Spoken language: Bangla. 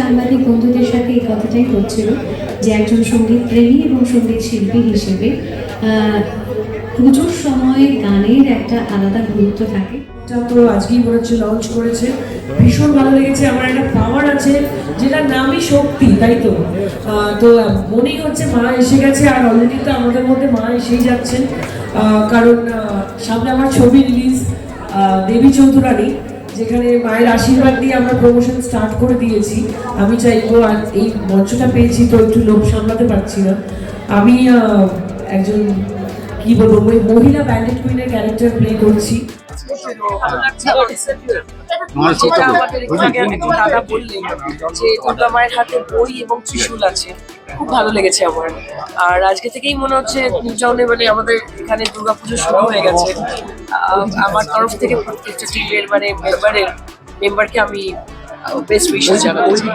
সাংবাদিক বন্ধুদের সাথে এই কথাটাই হচ্ছিল যে একজন সংগীত প্রেমী এবং সংগীত শিল্পী হিসেবে পুজোর সময় গানের একটা আলাদা গুরুত্ব থাকে। তো আজকেই হচ্ছে লঞ্চ করেছে। ভীষণ ভালো লেগেছে, আমার একটা পাওয়ার আছে, যেটার নামই শক্তি, তাই তো? তো মনেই হচ্ছে মা এসে গেছে, আর অলরেডি তো আমাদের মধ্যে মা এসেই যাচ্ছেন। কারণ সামনে আমার ছবি রিলিজ দেবী চৌধুরানী। যেখানে মায়ের আশীর্বাদ দিয়ে আমরা প্রমোশন স্টার্ট করে দিয়েছি। আমি চাইব আর এই মঞ্চটা পেয়েছি তো একটু লোভ সামলাতে পারছি না। আমি একজন কি বলব ওই মহিলা ব্যান্ডেড কুইনের ক্যারেক্টার প্লে করছি। দাদা বললেন যে দুর্গা মায়ের হাতে বই এবং ত্রিশূল আছে। খুব ভালো লেগেছে আমার। আর আজকে থেকেই মনে হচ্ছে নিউ মানে আমাদের এখানে দুর্গা পুজো শুরু হয়ে গেছে। আমার তরফ থেকে প্রত্যেকটা টিমের মানে মেম্বারের মেম্বারকে আমি বেস্ট উইশেস জানাতে চাই